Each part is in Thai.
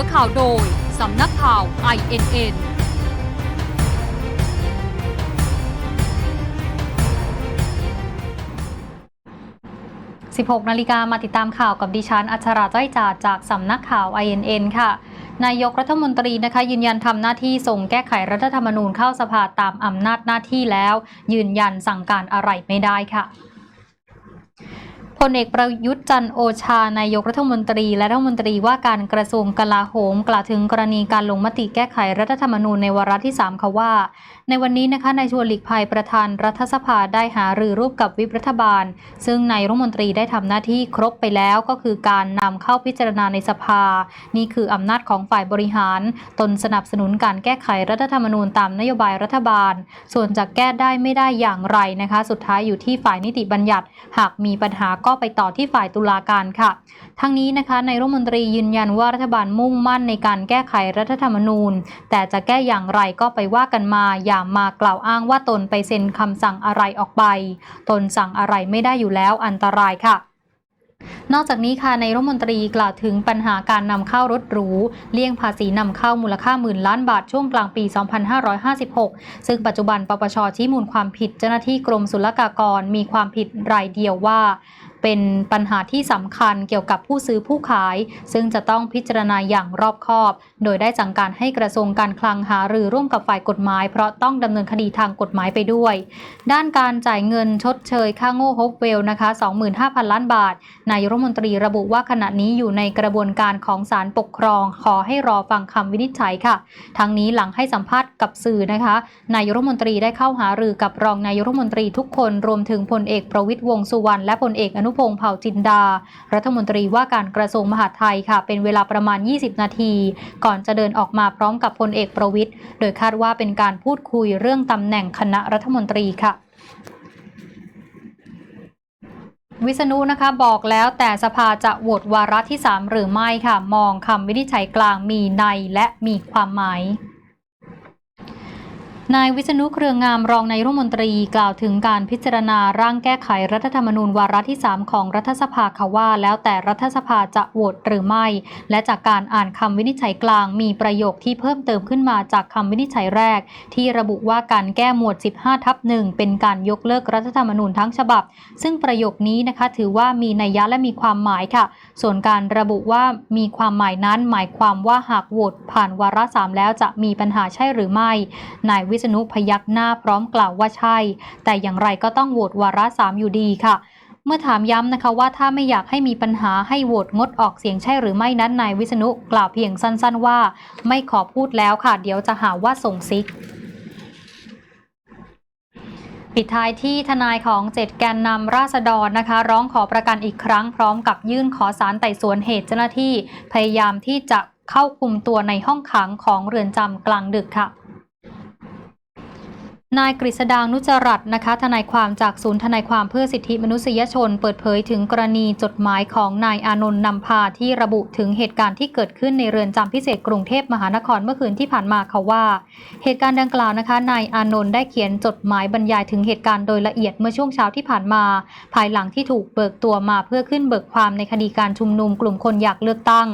อข่าวโดย สำนักข่าว INN 16นาฬิกามาติดตามข่าวกับดิฉัน อัชราจ้อยจาจากสำนักข่าว INN ค่ะ นายกรัฐมนตรีนะคะ ยืนยันทำหน้าที่ส่งแก้ไขรัฐธรรมนูญเข้าสภาตามอำนาจหน้าที่แล้ว ยืนยันสั่งการอะไรไม่ได้ค่ะ พลเอกประยุทธ์จันโอชานายกรัฐมนตรี และรัฐมนตรีว่าการกระทรวงกลาโหม กล่าวถึงกรณีการลงมติแก้ไขรัฐธรรมนูญในวาระที่ 3 ค่ะว่า ในวันนี้นะคะนายชวนหลีกภัยประธานรัฐสภาได้หารือรูปกับวิปรัฐบาล ซึ่งนายรัฐมนตรีได้ทำหน้าที่ครบไปแล้วก็คือการนำเข้าพิจารณาในสภา นี่คืออำนาจของฝ่ายบริหาร ตนสนับสนุนการแก้ไขรัฐธรรมนูญตามนโยบายรัฐบาล ส่วนจะแก้ได้ไม่ได้อย่างไรนะคะ สุดท้ายอยู่ที่ฝ่ายนิติบัญญัติ หากมีปัญหาก็็ไปต่อที่ฝ่ายตุลาการค่ะ ทั้งนี้นะคะในายรัฐมนตรียืนยันว่ารัฐบาลมุ่งมั่นในการแก้ไขรัฐธรรมนูญ แต่จะแก้อย่างไรก็ไปว่ากันมา อย่ามากล่าวอ้างว่าตนไปเซ็นคำสั่งอะไรออกไป ตนสั่งอะไรไม่ได้อยู่แล้วอันตรายค่ะนอกจากนี้ค่ะในายรัฐมนตรีกล่าวถึงปัญหาการนำเข้ารถหรู เลี่ยงภาษีนำเข้ามูลค่าหมื่นล้านบาทช่วงกลางปี 2556 ซึ่งปัจจุบันปปชชี้มูลความผิดเจ้าหน้าที่กรมศุลกากรมีความผิดรายเดียวว่า เป็นปัญหาที่สำคัญเกี่ยวกับผู้ซื้อผู้ขาย ซึ่งจะต้องพิจารณาอย่างรอบคอบ โดยได้สั่งการให้กระทรวงการคลังหารือร่วมกับฝ่ายกฎหมาย เพราะต้องดำเนินคดีทางกฎหมายไปด้วย ด้านการจ่ายเงินชดเชยค่าโง่ฮบเวลนะคะ 25,000 ล้านบาท นายรัฐมนตรีระบุว่าขณะนี้อยู่ในกระบวนการของศาลปกครอง ขอให้รอฟังคำวินิจฉัยค่ะ ทั้งนี้หลังให้สัมภาษณ์กับสื่อนะคะ นายรัฐมนตรีได้เข้าหารือกับรองนายรัฐมนตรีทุกคนรวมถึงพลเอกประวิตยวงสุวรรณและพลเอกอนุพงษ์เผ่าจินดา รัฐมนตรีว่าการกระทรวงมหาดไทยค่ะ เป็นเวลาประมาณ 20 นาที ก่อนจะเดินออกมาพร้อมกับพลเอกประวิตยโดยคาดว่าเป็นการพูดคุยเรื่องตำแหน่งคณะรัฐมนตรีค่ะวิษณุนะคะบอกแล้วแต่สภาจะโหวตวาระที่ 3 หรือไม่ค่ะ มองคำวินิจฉัยกลางมีในและมีความหมาย นายวิษณุเครืองามรองนายรัฐมนตรีกล่าวถึงการพิจารณาร่างแก้ไขรัฐธรรมนูญวาระที่ 3 ของรัฐสภาค่ะว่า แล้วแต่รัฐสภาจะโหวตหรือไม่ และจากการอ่านคำวินิจฉัยกลางมีประโยคที่เพิ่มเติมขึ้นมาจากคำวินิจฉัยแรก ที่ระบุว่าการแก้หมวด 15 ทับหนึ่งเป็นการยกเลิกรัฐธรรมนูญทั้งฉบับ ซึ่งประโยคนี้นะคะถือว่ามีนัยยะและมีความหมายค่ะ ส่วนการระบุว่ามีความหมายนั้นหมายความว่าหากโหวตผ่านวาระสามแล้วจะมีปัญหาใช่หรือไม่นายวิษณุพยักหน้าพร้อมกล่าวว่าใช่ แต่อย่างไรก็ต้องโหวตวาระสามอยู่ดีค่ะเมื่อถามย้ำนะคะว่าถ้าไม่อยากให้มีปัญหาให้โหวตงดออกเสียงใช่หรือไม่นั้นนายวิษณุกล่าวเพียงสั้นๆว่า ไม่ขอพูดแล้วค่ะ เดี๋ยวจะหาว่าส่งซิก ปิดท้ายที่ทนายของเจ็ดแกนนำราษฎรนะคะ ร้องขอประกันอีกครั้งพร้อมกับยื่นขอสารไต่สวนเหตุเจ้าหน้าที่ พยายามที่จะเข้าคุมตัวในห้องขังของเรือนจำกลางดึกค่ะ นายกฤษดางนุจรัตน์นะคะทนายความจากศูนย์ทนายความเพื่อสิทธิมนุษยชน เปิดเผยถึงกรณีจดหมายของนายอานนท์นำพาที่ระบุถึงเหตุการณ์ที่เกิดขึ้นในเรือนจำพิเศษกรุงเทพมหานครเมื่อคืนที่ผ่านมาค่ะว่า เหตุการณ์ดังกล่าวนะคะนายอานนท์ได้เขียนจดหมายบรรยายถึงเหตุการณ์โดยละเอียดเมื่อช่วงเช้าที่ผ่านมา ภายหลังที่ถูกเบิกตัวมาเพื่อขึ้นเบิกความในคดีการชุมนุมกลุ่มคนอยากเลือกตั้ง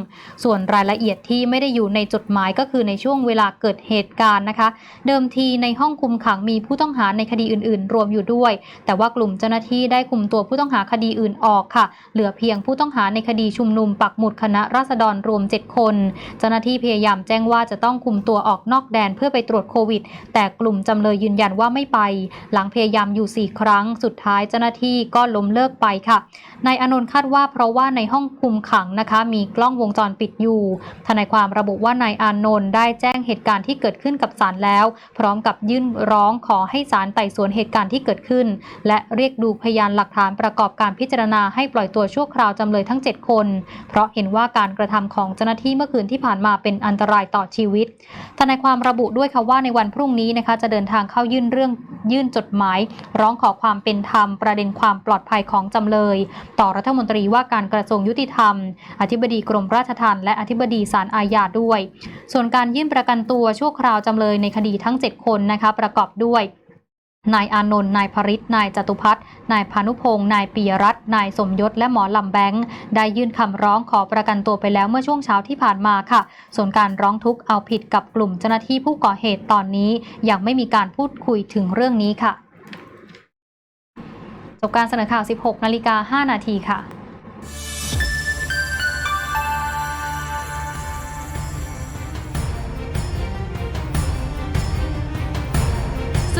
ส่วนรายละเอียดที่ไม่ได้อยู่ในจดหมายก็คือในช่วงเวลาเกิดเหตุการณ์นะคะ เดิมทีในห้องคุมขังมีผู้ต้องหาในคดีอื่น ๆ รวมอยู่ด้วย แต่ว่ากลุ่มเจ้าหน้าที่ได้คุมตัวผู้ต้องหาคดีอื่นออกค่ะ เหลือเพียงผู้ต้องหาในคดีชุมนุมปักหมุดคณะราษฎรรวม 7 คน เจ้าหน้าที่พยายามแจ้งว่าจะต้องคุมตัวออกนอกแดนเพื่อไปตรวจโควิด แต่กลุ่มจำเลยยืนยันว่าไม่ไป หลังพยายามอยู่ 4 ครั้ง สุดท้ายเจ้าหน้าที่ก็ล้มเลิกไปค่ะ นายอนนท์คาดว่าเพราะว่าในห้องคุมขังนะคะ มีกล้องวงจรปิดอยู่ ทนายความระบุว่านายอานนท์ได้แจ้งเหตุการณ์ที่เกิดขึ้นกับศาลแล้ว พร้อมกับยื่นร้องขอให้ศาลไต่สวนเหตุการณ์ที่เกิดขึ้น และเรียกดูพยานหลักฐานประกอบการพิจารณาให้ปล่อยตัวชั่วคราวจำเลยทั้ง 7 คน เพราะเห็นว่าการกระทำของเจ้าหน้าที่เมื่อคืนที่ผ่านมาเป็นอันตรายต่อชีวิตทนายความระบุด้วยค่ะว่าในวันพรุ่งนี้นะคะจะเดินทางเข้ายื่นเรื่องยื่นจดหมาย ร้องขอความเป็นธรรมประเด็นความปลอดภัยของจำเลย ต่อรัฐมนตรีว่าการกระทรวงยุติธรรม อธิบดีกรมราชทัณฑ์และอธิบดีศาลอาญาด้วย ส่วนการยื่นประกันตัวชั่วคราวจำเลยในคดีทั้ง 7 คนนะคะประกอบด้วยนายอานนท์ นายพริตนายจตุพัฒน์นายพานุพงศ์ นายปียรัตน์ นายสมยศ และหมอลำแบงค์ ได้ยื่นคำร้องขอประกันตัวไปแล้วเมื่อช่วงเช้าที่ผ่านมาค่ะ ส่วนการร้องทุกข์เอาผิดกับกลุ่มเจ้าหน้าที่ผู้ก่อเหตุตอนนี้ ยังไม่มีการพูดคุยถึงเรื่องนี้ค่ะ จบการเสนอข่าว 16 นาฬิกา 5 นาทีค่ะ